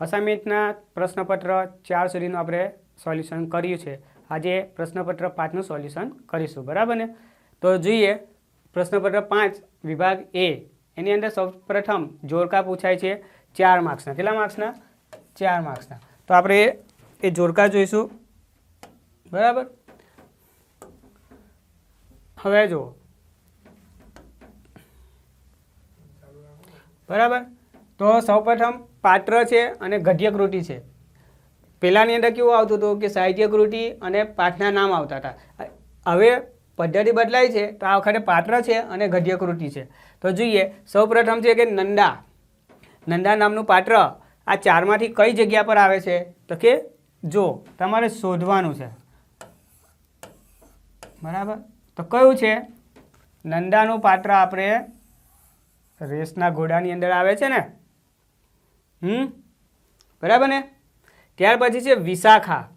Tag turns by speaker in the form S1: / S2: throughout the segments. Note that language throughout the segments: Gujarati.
S1: અસાઇનમેન્ટના પ્રશ્નપત્ર ચાર સુધીનું આપણે સોલ્યુશન કર્યું છે. આજે પ્રશ્નપત્ર પાંચનું સોલ્યુશન કરીશું, બરાબર ને? તો જોઈએ, પ્રશ્નપત્ર પાંચ, વિભાગ એ. એની અંદર સૌપ્રથમ જોરકા પૂછાય છે ચાર માર્ક્સના. કેટલા માર્ક્સના? ચાર માર્ક્સના. તો આપણે એ જોરકા જોઈશું. બરાબર? હવે જુઓ. બરાબર? તો સૌપ્રથમ પાત્ર છે અને ગઢ્યકૃતિ છે. પહેલાંની અંદર કેવું આવતું હતું કે સાહિત્ય કૃતિ અને પાઠના નામ આવતા હતા. હવે પદ્ધતિ બદલાઈ છે તો આ વખતે પાત્ર છે અને ગદ્ય કૃતિ છે. તો જોઈએ, સૌપ્રથમ છે કે નંદા. નંદા નામનું પાત્ર આ ચારમાંથી કઈ જગ્યા પર આવે છે? તો કે જો, તમારે શોધવાનું છે. બરાબર? તો કયું છે? નંદાનું પાત્ર આપણે રેસના ઘોડાની અંદર આવે છે ને? હમ? બરાબર ને? ત્યાર પછી છે વિશાખા.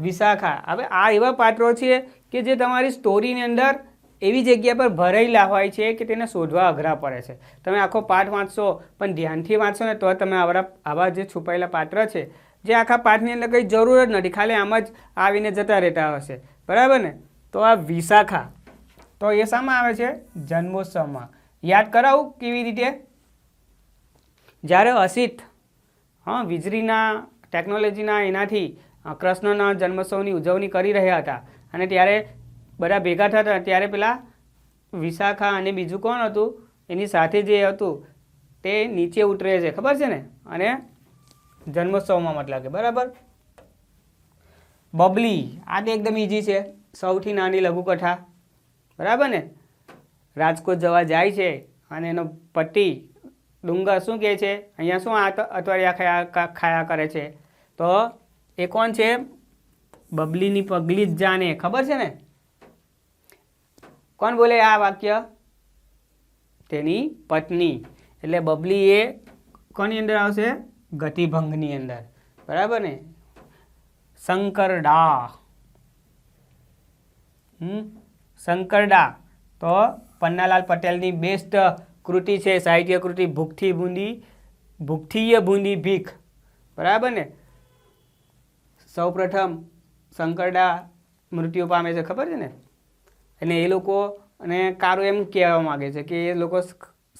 S1: વિશાખા. હવે આ એવા પાત્રો છે કે જે તમારી સ્ટોરીની અંદર એવી જગ્યા પર ભરાયેલા હોય છે કે તેને શોધવા અઘરા પડે છે. તમે આખો પાઠ વાંચશો, પણ ધ્યાનથી વાંચશો ને તો તમે આવા આવા જે છુપાયેલા પાત્ર છે, જે આખા પાઠની અંદર કંઈ જરૂર જ નથી. ખાલી આમ જ આવીને જતા રહેતા હશે. બરાબર ને? તો આ વિશાખા. તો એ શામાં આવે છે જન્મોત્સવમાં. યાદ કરાવું કેવી રીતે? જ્યારે અસિત, હા, વીજળીના ટેકનોલોજીના એનાથી કૃષ્ણના જન્મોત્સવની ઉજવણી કરી રહ્યા હતા. અને ત્યારે બધા ભેગા થતા ત્યારે પેલા વિશાખા અને બીજું કોણ હતું? એની સાથે જે હતું, તે નીચે ઉતરે છે. ખબર છે ને? અને જન્મોત્સવમાં મતલબ કે બરાબર? બબલી, આ તો એકદમ ઇઝી છે. સૌથી નાની લઘુકથા. બરાબર ને? રાજકોટ જવા જાય છે. અને એનો પતિ ડુંગર શું કહે છે? અહીંયા શું અતવારિયા ખાયા ખાયા કરે છે? તો એ કોણ છે? બબલીની પગલી જ જાણે. ખબર છે ને? કોણ બોલે આ વાક્ય? તેની પત્ની. એટલે બબલી એ કોની અંદર આવશે? ગતિભંગની અંદર. બરાબર ને? શંકરડા શંકરડા તો પન્નાલાલ પટેલની બેસ્ટ કૃતિ છે, સાહિત્ય કૃતિ ભૂખથી બૂંદી ભૂખથીય બૂંદી ભીખ. બરાબર ને? સૌપ્રથમ શંકરડા મૃત્યુ પામે છે, ખબર છે ને? અને એ લોકો અને કારું એમ કહેવા માગે છે કે એ લોકો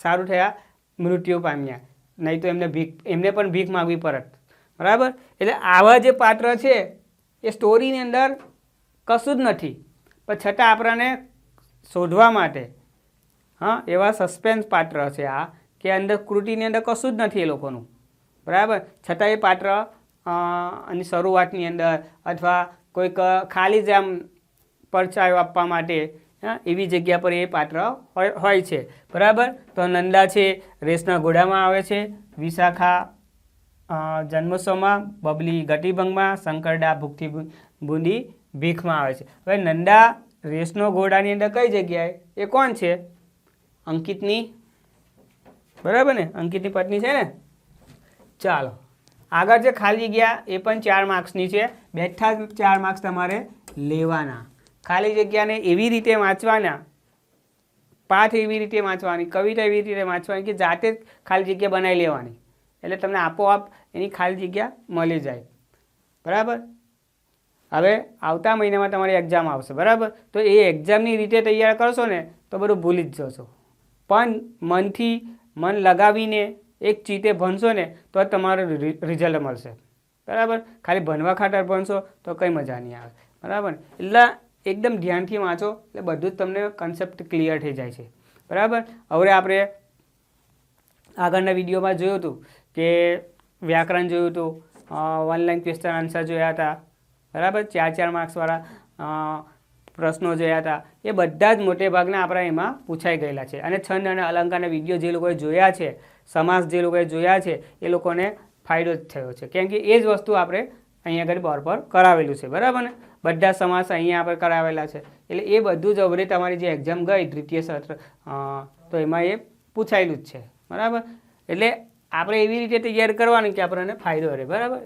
S1: સારું થયા, મૃત્યુ પામ્યા. નહીં તો એમને ભીખ, એમને પણ ભીખ માગવી પરત બરાબર? એટલે આવા જે પાત્ર છે, એ સ્ટોરીની અંદર કશું જ નથી. પણ છતાં આપણાને શોધવા માટે હા, એવા સસ્પેન્સ પાત્ર છે આ, કે અંદર કૃતિની અંદર કશું જ નથી એ લોકોનું. બરાબર? છતાં એ પાત્ર આની શરૂઆતની અંદર અથવા કોઈક ખાલી જ આમ પરચાયો આપવા માટે એવી જગ્યા પર એ પાત્ર હોય છે. બરાબર? તો નંદા છે, રેસના ઘોડામાં આવે છે, વિશાખા જન્મોત્સવમાં, બબલી ગતિભંગમાં, શંકરડા ભૂખથી બુંદી ભીખમાં આવે છે. હવે નંદા રેસનો ઘોડાની અંદર કઈ જગ્યાએ? એ કોણ છે? અંકિતની? બરાબર ને? અંકિતની પત્ની છે ને? ચાલો. આગળ જે ખાલી જગ્યા, એ પણ ચાર માર્ક્સની છે. બેઠા ચાર માર્ક્સ તમારે લેવાના. ખાલી જગ્યાને એવી રીતે વાંચવાના, પાઠ એવી રીતે વાંચવાની, કવિતા એવી રીતે વાંચવાની કે જાતે જ ખાલી જગ્યા બનાવી લેવાની. એટલે તમને આપોઆપ એની ખાલી જગ્યા મળી જાય. બરાબર? હવે આવતા મહિનામાં તમારી એક્ઝામ આવશે. બરાબર? તો એ એક્ઝામની રીતે તૈયાર કરશો ને, તો બધું ભૂલી જ જશો. પણ મનથી મન લગાવીને એક ચીતે ભણશો ને, તો તમારો રિઝલ્ટ મળશે. બરાબર? ખાલી ભણવા ખાતર ભણશો તો કંઈ મજા નહીં આવે. બરાબર? એટલે એકદમ ધ્યાનથી વાંચો, એટલે બધું જ તમને કન્સેપ્ટ ક્લિયર થઈ જાય છે. બરાબર? હવે આપણે આગળના વિડીયોમાં જોયું હતું કે વ્યાકરણ જોયું હતું ઓનલાઈન ક્વેશ્ચન આન્સર જોયા હતા. બરાબર? ચાર ચાર માર્ક્સવાળા પ્રશ્નો જોયા હતા. એ બધા જ મોટે ભાગના આપણા એમાં પૂછાઈ ગયેલા છે. અને છંદ અને અલંકારના વીડિયો જે લોકોએ જોયા છે, સમાસ જે લોકોએ જોયા છે, એ લોકોને ફાયદો જ થયો છે. કેમ કે એ જ વસ્તુ આપણે અહીંયા આગળ બોર્ડ પર કરાવેલું છે. બરાબર ને? બધા સમાસ અહીંયા આપણે કરાવેલા છે. એટલે એ બધું જ હવે તમારી જે એક્ઝામ ગઈ, દ્વિતીય સત્ર તો એમાં એ પૂછાયેલું જ છે. બરાબર? એટલે આપણે એવી રીતે તૈયાર કરવાની કે આપણને ફાયદો રહે. બરાબર?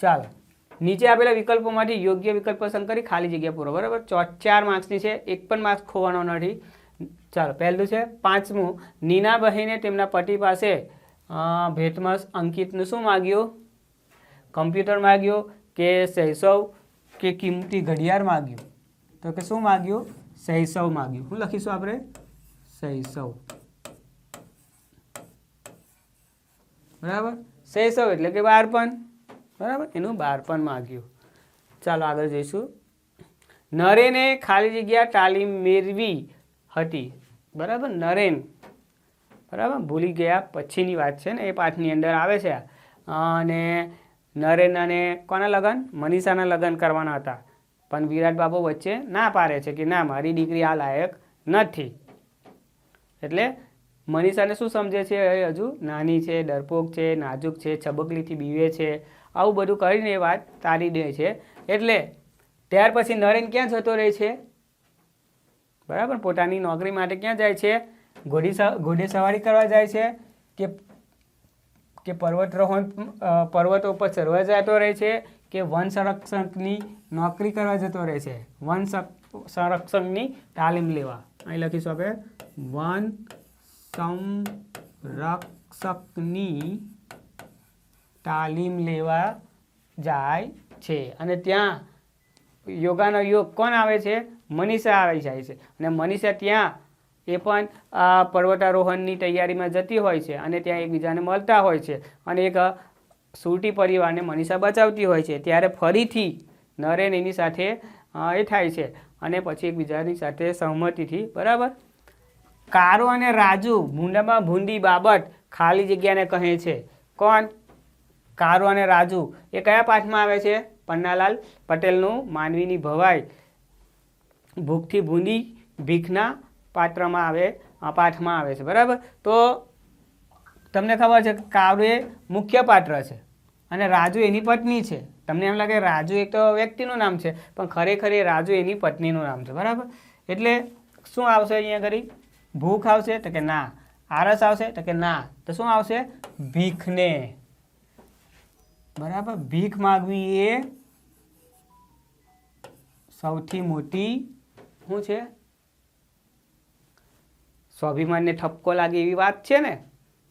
S1: ચાલો. નીચે આપેલા વિકલ્પોમાંથી યોગ્ય વિકલ્પ પસંદ કરી ખાલી જગ્યા પૂરો. બરાબર? ચાર માર્ક્સની છે, એક પણ માર્ક્સ ખોવાનો નથી. ચાલો, પહેલું છે, પાંચમું, નીના બહેને તેમના પતિ પાસે ભેટમાં અંકિતનું શું માગ્યું? કમ્પ્યુટર માગ્યું કે શૈશવ કે કિંમતી ઘડિયાળ માગ્યું? તો કે શું માગ્યું? શૈશવ માગ્યું. શું લખીશું આપણે? શૈશવ. બરાબર? શૈશવ એટલે કે બાળપણ. બરાબર? એનું બાળપણ માગ્યું. ચાલો આગળ જઈશું. નરેને ખાલી જગ્યા તાલીમ મેળવી હતી. બરાબર? નરેન. બરાબર? ભૂલી ગયા. પછીની વાત છે ને, એ પાઠની અંદર આવે છે. અને નરેન અને કોના લગ્ન? મનીષાના લગ્ન કરવાના હતા. પણ વિરાટ બાબુ વચ્ચે ના પાડે છે કે ના, મારી દીકરી આ લાયક નથી. એટલે મનીષાને શું સમજે છે? એ હજુ નાની છે, ડરપોક છે, નાજુક છે, છબકલીથી બીવે છે. આવું બધું કરીને એ વાત તારી દે છે. એટલે ત્યાર પછી નરેન ક્યાં જતો રહે છે? બરાબર? પોતાની નોકરી માટે ક્યાં જાય છે? ઘોડી ઘોડે સવારી કરવા જાય છે કે કે પર્વતરોહણ રોહણ પર્વતો ઉપર ચડવા જતો રહે છે કે વન સંરક્ષકની નોકરી કરવા જતો રહે છે? વન સંરક્ષકની તાલીમ લેવા. અહીં લખીશું આપણે. વન સંરક્ષકની તાલીમ લેવા જાય છે. અને ત્યાં યોગાનો યોગ કોણ આવે છે? મનીષા આવી જાય છે. અને મનીષા ત્યાં એ પણ પર્વતારોહણની તૈયારીમાં જતી હોય છે અને ત્યાં એકબીજાને મળતા હોય છે. અને એક સુરટી પરિવારને મનીષા બચાવતી હોય છે. ત્યારે ફરીથી નરેન એની સાથે એ થાય છે. અને પછી એકબીજાની સાથે સહમતિથી, બરાબર? કારો અને રાજુ ભૂંડામાં ભૂંડી બાબત ખાલી જગ્યાને કહે છે. કોણ? કારો અને રાજુ, એ કયા પાઠમાં આવે છે? પન્નાલાલ પટેલનું માનવીની ભવાઈ. ભૂખથી ભૂંદી ભીખના પાત્રમાં આવે પાઠમાં આવે છે, બરાબર? તો તમને ખબર છે કે કાવ્ય એ મુખ્ય પાત્ર છે અને રાજુ એની પત્ની છે. તમને એમ લાગે રાજુ એક તો વ્યક્તિનું નામ છે, પણ ખરેખર એ રાજુ એની પત્નીનું નામ છે, બરાબર? એટલે શું આવશે અહીંયા કરી ભૂખ આવશે તો કે ના. આરસ આવશે તો કે ના. તો શું આવશે? ભીખને. બરાબર? ભીખ માગવી એ સૌથી મોટી શું છે? સ્વાભિમાનને ઠપકો લાગે એવી વાત છે ને,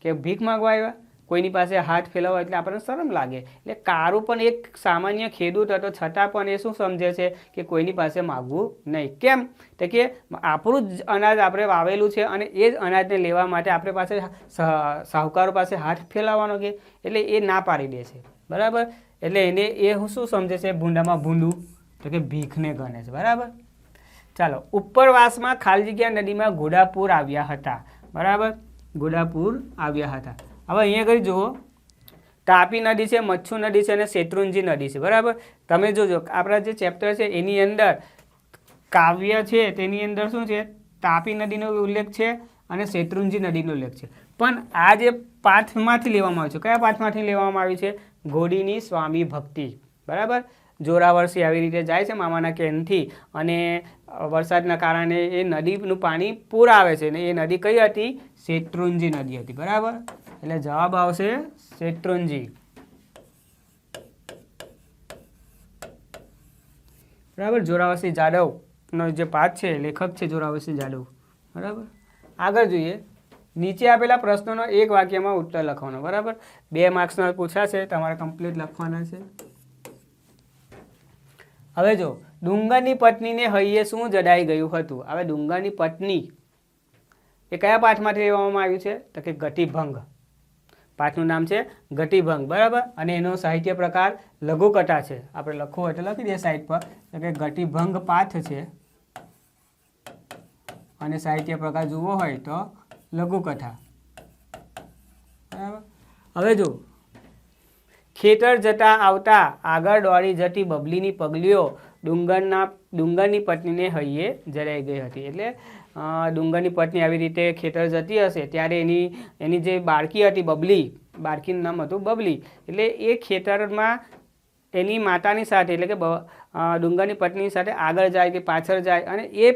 S1: કે ભીખ માગવા આવ્યા, કોઈની પાસે હાથ ફેલાવો એટલે આપણને શરમ લાગે. એટલે કારું પણ એક સામાન્ય ખેડૂત હતો, છતાં પણ એ શું સમજે છે કે કોઈની પાસે માગવું નહીં. કેમ? તો કે આપણું જ અનાજ આપણે વાવેલું છે અને એ જ અનાજને લેવા માટે આપણે પાસે સાહુકારો પાસે હાથ ફેલાવવાનો કે, એટલે એ ના પાડી દે છે. બરાબર? એટલે એને એ હું શું સમજે છે? ભૂંડામાં ભૂંડું, તો કે ભીખને ગણે છે. બરાબર? ચાલો, ઉપરવાસમાં ખાલી જગ્યા નદીમાં ઘોડાપુર આવ્યા હતા. બરાબર? ઘોડાપુર આવ્યા હતા. હવે અહીંયા આગળ જુઓ. તાપી નદી છે, મચ્છુ નદી છે અને શેત્રુંજી નદી છે. બરાબર? તમે જોજો, આપણા જે ચેપ્ટર છે, એની અંદર કાવ્ય છે, તેની અંદર શું છે? તાપી નદીનો ઉલ્લેખ છે અને શેત્રુંજી નદીનો ઉલ્લેખ છે. પણ આ જે પાઠમાંથી લેવામાં આવ્યું છે. કયા પાઠમાંથી લેવામાં આવ્યું છે? ઘોડીની સ્વામી ભક્તિ. બરાબર? જોરાવર્ષી આવી રીતે જાય છે મામાના કેનથી અને વરસાદના કારણે એ નદીનું પાણી પૂર આવે છે ને એ નદી કઈ હતી? શેત્રુંજી નદી હતી. બરાબર? એટલે જવાબ આવશે શેત્રુંજી. બરાબર? જોરાવરસિંહ જાદવનો જે પાઠ છે, લેખક છે જોરાવરસિંહ જાદવ. બરાબર? આગળ જોઈએ. નીચે આપેલા પ્રશ્નોનો એક વાક્યમાં ઉત્તર લખવાનો, બરાબર? બે માર્ક્સના પૂછાશે, તમારે કમ્પ્લીટ લખવાના છે. હવે જો, ડુંગરની પત્નીને હૈયે શું જડાઈ ગયું હતું? હવે ડુંગરની પત્ની એ કયા પાઠમાંથી લેવામાં આવ્યું છે? તો કે ગતિભંગ. પાઠનું નામ છે ગતિભંગ, બરાબર? અને એનો સાહિત્ય પ્રકાર લઘુકથા છે. આપણે લખવું હોય તો લખી દઈએ સાઈડ પર. તો કે ગતિભંગ પાઠ છે. અને સાહિત્ય પ્રકાર જોવો હોય તો લઘુકથા. હવે જો, ખેતર જતા આવતા આગળ દોડી જતી બબલીની પગલીઓ ડુંગરના, ડુંગરની પત્નીને હૈયે જરાઈ ગઈ હતી. એટલે ડુંગરની પત્ની આવી રીતે ખેતર જતી હશે ત્યારે એની એની જે બાળકી હતી બબલી, બાળકીનું નામ હતું બબલી, એટલે એ ખેતરમાં એની માતાની સાથે, એટલે કે ડુંગરની પત્ની સાથે આગળ જાય કે પાછળ જાય અને એ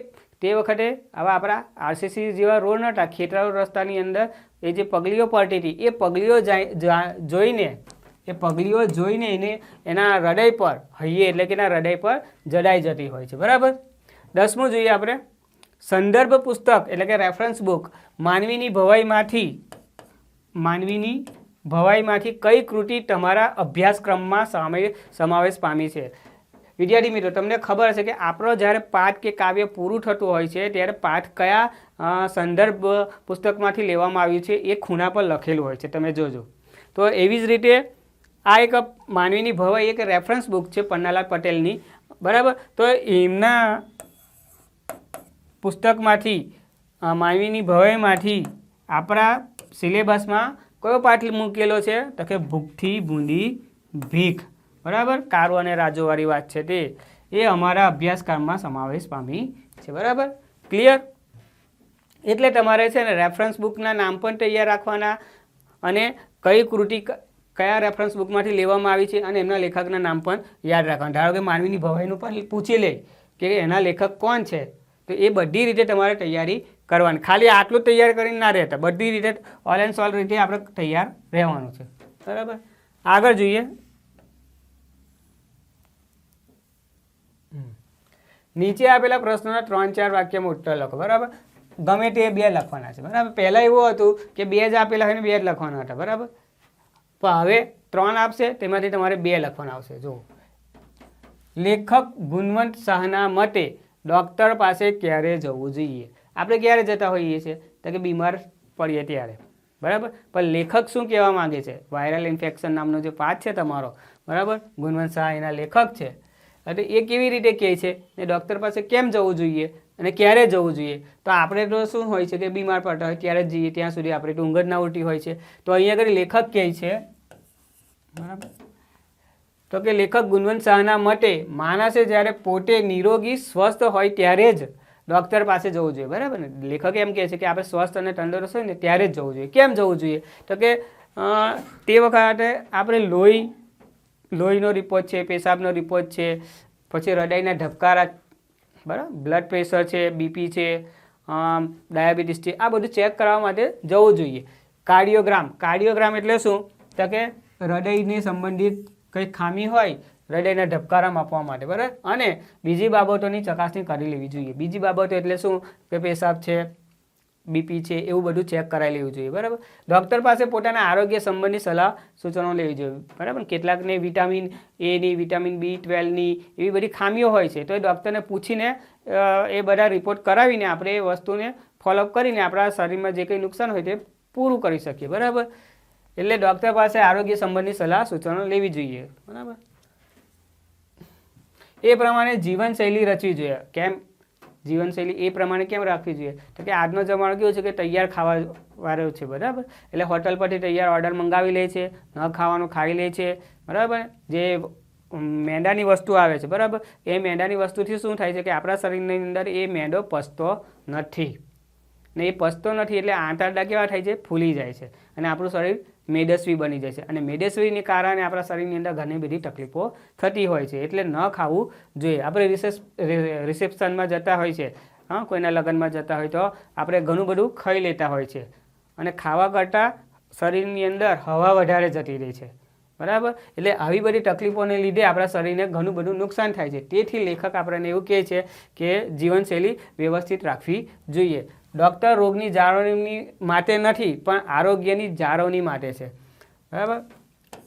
S1: તે વખતે આવા આપણા આરસીસી જેવા રોડ નહોતા, ખેતરાળુ રસ્તાની અંદર એ જે પગલીઓ પડતી હતી, એ પગલીઓ જોઈને, એ પગલીઓ જોઈને એને એના હૃદય પર, હૈયે એટલે કે એના હૃદય પર જડાઈ જતી હોય છે. બરાબર? દસમું જોઈએ આપણે. સંદર્ભ પુસ્તક એટલે કે રેફરન્સ બુક માનવીની ભવાઈમાંથી માનવીની ભવાઈમાંથી કઈ કૃતિ તમારા અભ્યાસક્રમમાં સામે સમાવેશ પામી છે? વિદ્યાર્થી મિત્રો, તમને ખબર હશે કે આપણો જ્યારે પાઠ કે કાવ્ય પૂરું થતું હોય છે, ત્યારે પાઠ કયા સંદર્ભ પુસ્તકમાંથી લેવામાં આવ્યું છે, એ ખૂણા પર લખેલું હોય છે, તમે જોજો. તો એવી જ રીતે આ એક માનવીની ભવાઈ એક રેફરન્સ બુક છે પન્નાલાલ પટેલની, બરાબર? તો એમના પુસ્તકમાંથી માનવીની ભવાઈમાંથી આપણા સિલેબસમાં કયો પાઠ મૂકેલો છે? તો કે ભૂખથી બૂંદી ભીખ. બરાબર? કારો અને રાજોવાળી વાત છે તે. એ અમારા અભ્યાસક્રમમાં સમાવેશ પામી છે, બરાબર? ક્લિયર એટલે તમારે છે ને રેફરન્સ બુકના નામ પણ તૈયાર રાખવાના અને કઈ કૃતિ કયા રેફરન્સ બુકમાંથી લેવામાં આવી છે અને એમના લેખકના નામ પણ યાદ રાખવાના. ધારો કે માનવીની ભવાઈનું પણ પૂછી લે કે એના લેખક કોણ છે? તો એ બધી રીતે તમારે તૈયારી કરવાની. ખાલી આટલું તૈયાર કરીને ના રહેતા. બધી રીતે ઓલ એન્ડ સોલ રીતે આપણે તૈયાર રહેવાનું છે. બરાબર? આગળ જોઈએ. નીચે આપેલા પ્રશ્નોના ત્રણ ચાર વાક્યમાં ઉત્તર લખો, બરાબર? ગમે તે બે લખવાના છે, બરાબર? પહેલાં એવું હતું કે બે જ આપેલા હોય બે જ લખવાના હતા, બરાબર? પણ હવે ત્રણ આપશે, તેમાંથી તમારે બે લખવાના આવશે, જુઓ. લેખક ગુણવંત શાહના મતે ડૉક્ટર પાસે ક્યારે જવું જોઈએ? આપણે ક્યારે જતા હોઈએ છીએ? તો કે બીમાર પડીએ ત્યારે, બરાબર? પણ લેખક શું કહેવા માંગે છે? વાયરલ ઇન્ફેક્શન નામનો જે પાઠ છે તમારો, બરાબર? ગુણવંત શાહ એના લેખક છે. એટલે એ કેવી રીતે કહે છે? ને ડૉક્ટર પાસે કેમ જવું જોઈએ? અને ક્યારે જવું જોઈએ? તો આપણે તો શું હોય છે કે બીમાર પડતા હોય ત્યારે જ જઈએ, ત્યાં સુધી આપણે ડુંગર ના ઉઠી હોય છે. તો અહીંયા આગળ લેખક કહે છે, બરાબર? તો કે લેખક ગુણવંત શાહના મતે, માણસે જ્યારે પોતે નિરોગી, સ્વસ્થ હોય ત્યારે જ ડૉક્ટર પાસે જવું જોઈએ, બરાબર ને? લેખક એમ કહે છે કે આપણે સ્વસ્થ અને તંદુરસ્ત હોય ને ત્યારે જ જવું જોઈએ. કેમ જવું જોઈએ? તો કે તે વખતે આપણે લોહી લોહીનો રિપોર્ટ છે, પેશાબનો રિપોર્ટ છે, પછી હૃદયના ધબકારા, બરાબર? બ્લડ પ્રેશર છે, બીપી છે ડાયાબિટીસ છે, આ બધું ચેક કરવા માટે જવું જોઈએ. કાર્ડિયોગ્રામ. કાર્ડિયોગ્રામ એટલે શું? તો કે હૃદયને સંબંધિત કંઈ ખામી હોય, હૃદયના ધબકારા માપવા માટે, બરાબર? અને બીજી બાબતોની ચકાસણી કરી લેવી જોઈએ. બીજી બાબતો એટલે શું? કે પેશાબ છે બીપી છે, એવું બધું ચેક કરાવી લેવું જોઈએ, બરાબર? ડૉક્ટર પાસે પોતાના આરોગ્ય સંબંધી સલાહ સૂચનો લેવી જોઈએ, બરાબર? કેટલાકને વિટામિન એની વિટામિન બી ટ્વેલ્વની એવી બધી ખામીઓ હોય છે, તો એ ડૉક્ટરને પૂછીને એ બધા રિપોર્ટ કરાવીને આપણે એ વસ્તુને ફોલોઅપ કરીને આપણા શરીરમાં જે કંઈ નુકસાન હોય તે પૂરું કરી શકીએ, બરાબર? એટલે ડૉક્ટર પાસે આરોગ્ય સંબંધી સલાહ સૂચનો લેવી જોઈએ, બરાબર? એ પ્રમાણે જીવનશૈલી રચવી જોઈએ, કેમ જીવનશૈલી એ પ્રમાણે કેમ રાખવી જોઈએ? તો કે આજનો જમાનો કેવો છે કે તૈયાર ખાવા વાળો છે, બરાબર? એટલે હોટલ પરથી તૈયાર ઓર્ડર મંગાવી લે છે, ન ખાવાનું ખાઈ લે છે, બરાબર? જે મેંદાની વસ્તુ આવે છે, બરાબર? એ મેંદાની વસ્તુથી શું થાય છે કે આપણા શરીરની અંદર એ મેંદો પચતો નથી. ને એ પચતો નથી એટલે આંતરડા કેવા થાય છે? ફૂલી જાય છે. અને આપણું શરીર મેદસ્વી બની છે. અને મેદસ્વીને કારણે આપણા શરીરની અંદર ઘણી બધી તકલીફો થતી હોય છે. એટલે ન ખાવું જોઈએ. આપણે રિસેપ રિસેપ્શનમાં જતા હોય છે. હા, કોઈના લગ્નમાં જતા હોય તો આપણે ઘણું બધું ખાઈ લેતા હોય છે. અને ખાવા કરતાં શરીરની અંદર હવા વધારે જતી રહે છે. બરાબર? એટલે આવી બધી તકલીફોને લીધે આપણા શરીરને ઘણું બધું નુકસાન થાય છે. તેથી લેખક આપણને એવું કહે છે કે જીવનશૈલી વ્યવસ્થિત રાખવી જોઈએ. ડૉક્ટર રોગની જાળવણી માટે નથી, પણ આરોગ્યની જાળવણી માટે છે. બરાબર?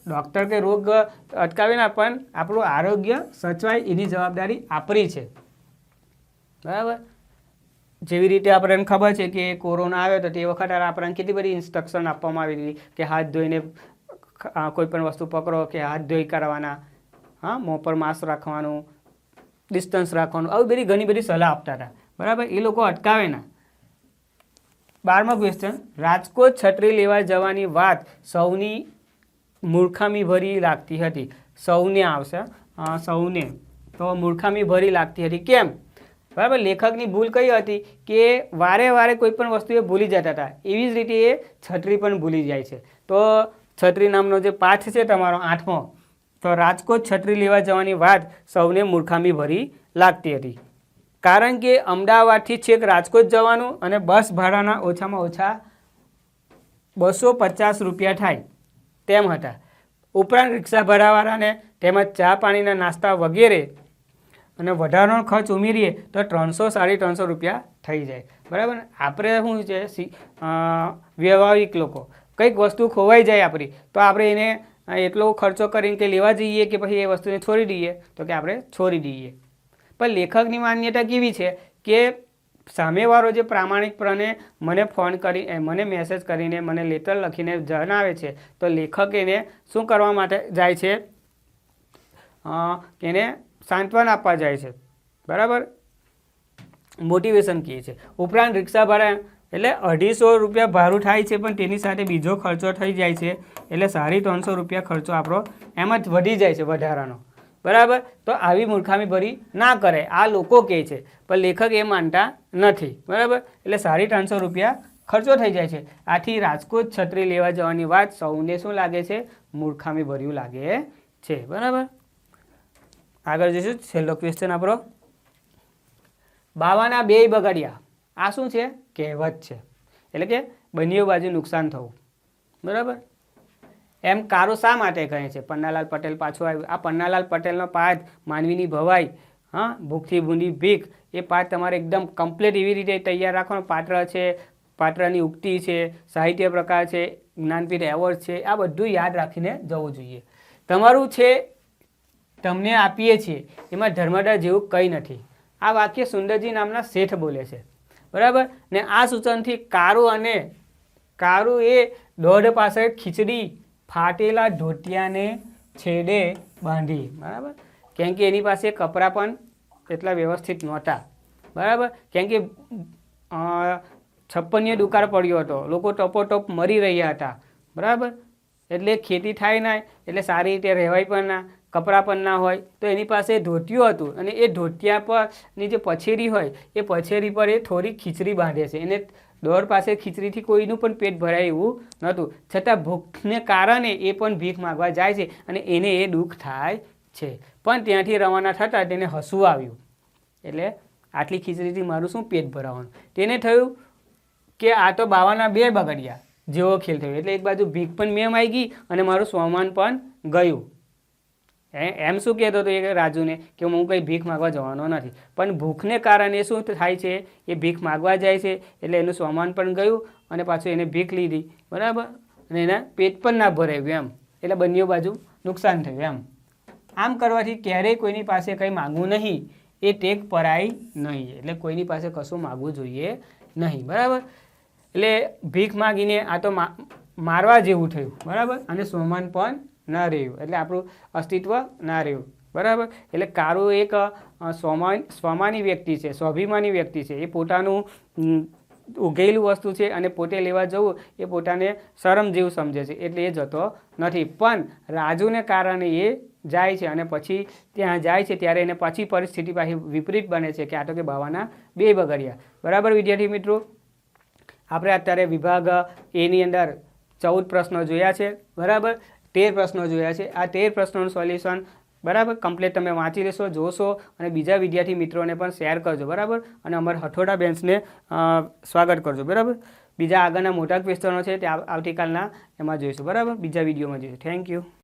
S1: ડૉક્ટર કે રોગ અટકાવે પણ આપણું આરોગ્ય સચવાય એની જવાબદારી આપણી છે. બરાબર? જેવી રીતે આપણને ખબર છે કે કોરોના આવ્યો તો તે વખતે આપણને કેટલી બધી ઇન્સ્ટ્રક્શન આપવામાં આવી હતી કે હાથ ધોઈને કોઈ પણ વસ્તુ પકડો કે હાથ ધોઈ કરવાના, હા, મોં પર માસ્ક રાખવાનું ડિસ્ટન્સ રાખવાનું, આવી બધી ઘણી બધી સલાહ આપતા હતા. બરાબર? એ લોકો અટકાવે ના. બારમો ક્વેશ્ચન રાજકોટ છત્રી લેવા જવાની વાત સૌની મૂર્ખામી ભરી લાગતી હતી. સૌને આવશે સૌને. તો મૂર્ખામી ભરી લાગતી હતી. કેમ? બરાબર, લેખકની ભૂલ કઈ હતી કે વારે વારે કોઈ પણ વસ્તુ એ ભૂલી જતા હતા. એવી જ રીતે એ છત્રી પણ ભૂલી જાય છે. તો છત્રી નામનો જે પાઠ છે તમારો આઠમો, તો રાજકોટ છત્રી લેવા જવાની વાત સૌને મૂર્ખામી ભરી લાગતી હતી. કારણ કે અમદાવાદથી છેક રાજકોટ જવાનું અને બસ ભાડાના ઓછામાં ઓછા બસો પચાસ રૂપિયા થાય. તેમ હતા. ઉપરાંત રિક્ષા ભાડાવાળાને તેમજ ચા પાણીના નાસ્તા વગેરે અને વધારાનો ખર્ચ ઉમેરીએ તો ત્રણસો સાડી ત્રણસો રૂપિયા થઈ જાય. બરાબર? ને? આપણે શું છે? વ્યવહારિક લોકો. કંઈક વસ્તુ ખોવાઈ જાય આપણી. તો આપણે એને એટલો ખર્ચો કરીને કે લેવા જઈએ કે પછી એ વસ્તુને છોડી દઈએ. તો કે આપણે છોડી દઈએ. પણ લેખકની માન્યતા કેવી છે કે સામેવાળો જે પ્રામાણિકપણે મને ફોન કરી મને મેસેજ કરીને, મને લેટર લખીને જણાવે છે, તો લેખક એને શું કરવા માટે જાય છે? એને સાંત્વન આપવા જાય છે. બરાબર? મોટિવેશન કહે છે. ઉપરાંત રિક્ષા ભાડા, એટલે અઢીસો રૂપિયા ભાડું થાય છે, પણ તેની સાથે બીજો ખર્ચો થઈ જાય છે, એટલે સાડી ત્રણસો રૂપિયા ખર્ચો આપણો એમ જ વધી જાય છે વધારાનો. બરાબર? તો આવી મૂર્ખામી ભરી ના કરે. આ લોકો કહે છે, પણ લેખક એ માનતા નથી. બરાબર? એટલે સાડી ત્રણસો રૂપિયા ખર્ચો થઈ જાય છે. આથી રાજકોટ છત્રી લેવા જવાની વાત સૌને શું લાગે છે? મૂર્ખામી ભર્યું લાગે છે. બરાબર? આગળ જઈશું. છેલ્લો ક્વેશ્ચન આપણો. બાવાના બે બગાડ્યા. આ શું છે? કહેવત છે. એટલે કે બંને બાજુ નુકસાન થવું. બરાબર? એમ કારો શા માટે કહે છે? પન્નાલાલ પટેલ પાછો આવ્યો. આ પન્નાલાલ પટેલનો પાઠ માનવીની ભવાઈ, હા, ભૂખથી બુંદી ભીખ, એ પાઠ તમારે એકદમ કમ્પ્લીટ એવી રીતે તૈયાર રાખવાનો. પાત્ર છે, પાત્રની ઉક્તિ છે, સાહિત્ય પ્રકાર છે, જ્ઞાનપીઠ એવોર્ડ છે, આ બધું યાદ રાખીને જવું જોઈએ. તમારું છે, તમને આપીએ છીએ, એમાં ધર્મડા જેવું કંઈ નથી. આ વાક્ય સુંદરજી નામના શેઠ બોલે છે. બરાબર? ને આ સૂચનથી કારું અને કારું એ દોઢ પાસે ખીચડી ફાટેલા ધોતિયાને છેડે બાંધી. બરાબર? કેમ કે એની પાસે કપડાં પણ એટલા વ્યવસ્થિત નહોતા. બરાબર? કેમ કે અ, દુકાળ પડ્યો હતો. લોકો ટપોટપ મરી રહ્યા હતા. બરાબર? એટલે ખેતી થાય ના એટલે સારી રીતે રહેવાય પણ ના કપડાં પણ ના હોય. તો એની પાસે ધોતિયું હતું અને એ ધોતિયા પરની જે પછેરી હોય એ પછેરી પર એ થોડી ખીચડી બાંધે છે. એને દોર પાસે ખીચડીથી કોઈનું પણ પેટ ભરાય એવું નહોતું. છતાં ભૂખને કારણે એ પણ ભીખ માગવા જાય છે અને એને એ દુઃખ થાય છે. પણ ત્યાંથી રવાના થતાં તેને હસવું આવ્યું. એટલે આટલી ખીચડીથી મારું શું પેટ ભરાવાનું? તેને થયું કે આ તો બાવાના બે બગડ્યા જેવો ખેલ થયો. એટલે એક બાજુ ભીખ પણ મેં માગી અને મારું સ્વમાન પણ ગયું. એમ શું કહેતો હતો એ રાજુને કે હું કંઈ ભીખ માગવા જવાનો નથી. પણ ભૂખને કારણે શું થાય છે? એ ભીખ માગવા જાય છે એટલે એનું સ્વમાન પણ ગયું અને પાછું એને ભીખ લીધી. બરાબર? અને એના પેટ પણ ના ભરાયું એમ. એટલે બંને બાજુ નુકસાન થયું એમ. આમ કરવાથી ક્યારેય કોઈની પાસે કંઈ માગવું નહીં. એ ટેક પરાય નહીં. એટલે કોઈની પાસે કશું માગવું જોઈએ નહીં. બરાબર? એટલે ભીખ માગીને આ તો મારવા જેવું થયું. બરાબર? અને સ્વમાન પણ ના રહ્યું. એટલે આપણું અસ્તિત્વ ના રહ્યું. બરાબર? એટલે કારો એક સ્વમાન, સ્વમાની વ્યક્તિ છે, સ્વાભિમાની વ્યક્તિ છે. એ પોતાનું ઉઘેલું વસ્તુ છે અને પોતે લેવા જવું એ પોતાને શરમ જેવું સમજે છે. એટલે એ જતો નથી. પણ રાજુને કારણે એ જાય છે અને પછી ત્યાં જાય છે ત્યારે એને પછી પરિસ્થિતિ પાછી વિપરીત બને છે કે આ તો કે બાવાના બે બગડ્યા. બરાબર વિદ્યાર્થી મિત્રો? આપણે અત્યારે વિભાગ એની અંદર ચૌદ પ્રશ્નો જોયા છે. બરાબર? તેર પ્રશ્નો જોયા છે. આ તેર પ્રશ્નોનું સોલ્યુશન બરાબર કમ્પ્લેટ તમે વાંચી લેશો, જોશો અને બીજા વિદ્યાર્થી મિત્રોને પણ શેર કરજો, બરાબર? અને અમારા હઠોડા બેન્ચને સ્વાગત કરજો, બરાબર? બીજા આગળના મોટા ક્વેશ્ચનો છે તે આવતીકાલના એમાં જોઈશું, બરાબર? બીજા વિડીયોમાં જોઈશું. Thank you